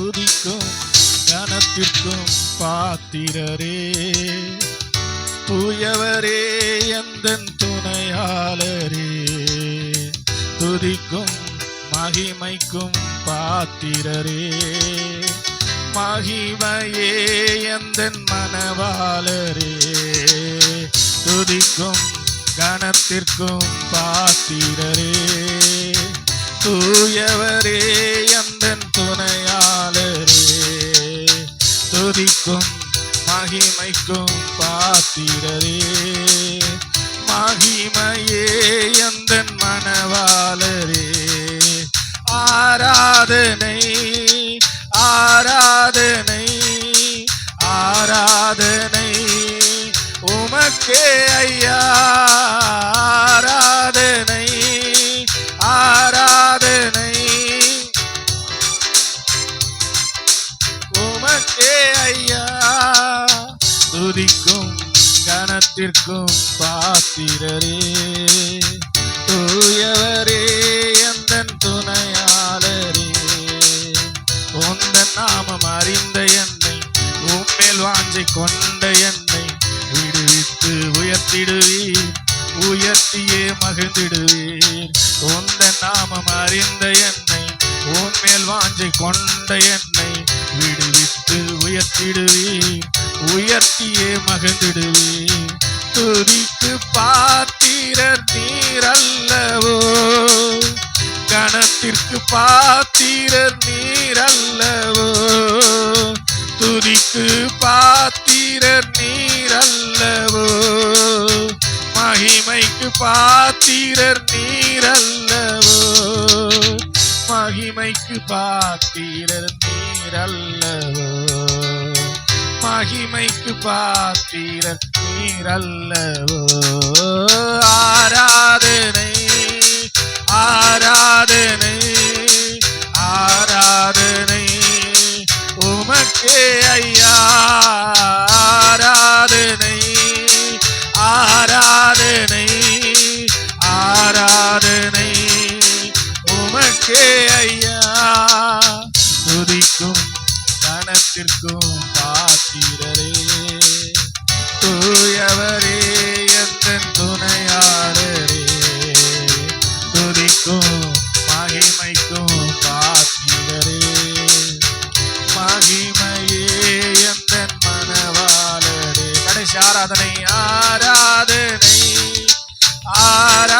துதிக்கும் கனத்திற்கும் பாத்திரரே. தூயவரே எந்த துணையாளரே. துதிக்கும் மகிமைக்கும் பாத்திரரே. மகிமையே எந்த மனவாளரே. துதிக்கும் கணத்திற்கும் பாத்திரரே. தூயவரே மகிமைக்கும் பாத்திரரே. மகிமையே எந்த மனவாளரே ஆராதனை ஆராதனை ஆராதனை. உமக்கே ஐயா துதிக்கும் கனத்திற்கும் பாத்திரரே. தூயவரே எந்த துணையாளரே. உந்த நாமம் அறிந்த என்னை உம்மேல் வாஞ்சை கொண்ட என்னை விடுவித்து உயர்த்திடுவீர். உயர்த்தியே மகிழ்ந்திடுவீர். உந்த நாமம் அறிந்த என்னை உன்மேல் வாஞ்சை கொண்ட என்னை விடுவித்து உயர்த்திடுவீர். உயர்த்தியே மகிழ்ந்திடுவே துதிக்கு பாத்திரர் நீர் அல்லவோ கணத்திற்கு பாத்திரர் நீர் அல்லவோ துதிக்கு பாத்திரர் நீர் அல்லவோ மகிமைக்கு பாத்திரர் நீர் அல்லவோ மகிமைக்கு பாத்திரர் நீர் அல்லவோ மகிமைக்கு பாத்திரர் நீரல்லவோ. ஆராதனை ஆராதனை ஆராதனை. உமக்கே ஐயா ஆராதனை. ஆராதனை ஆராதனை ஆரா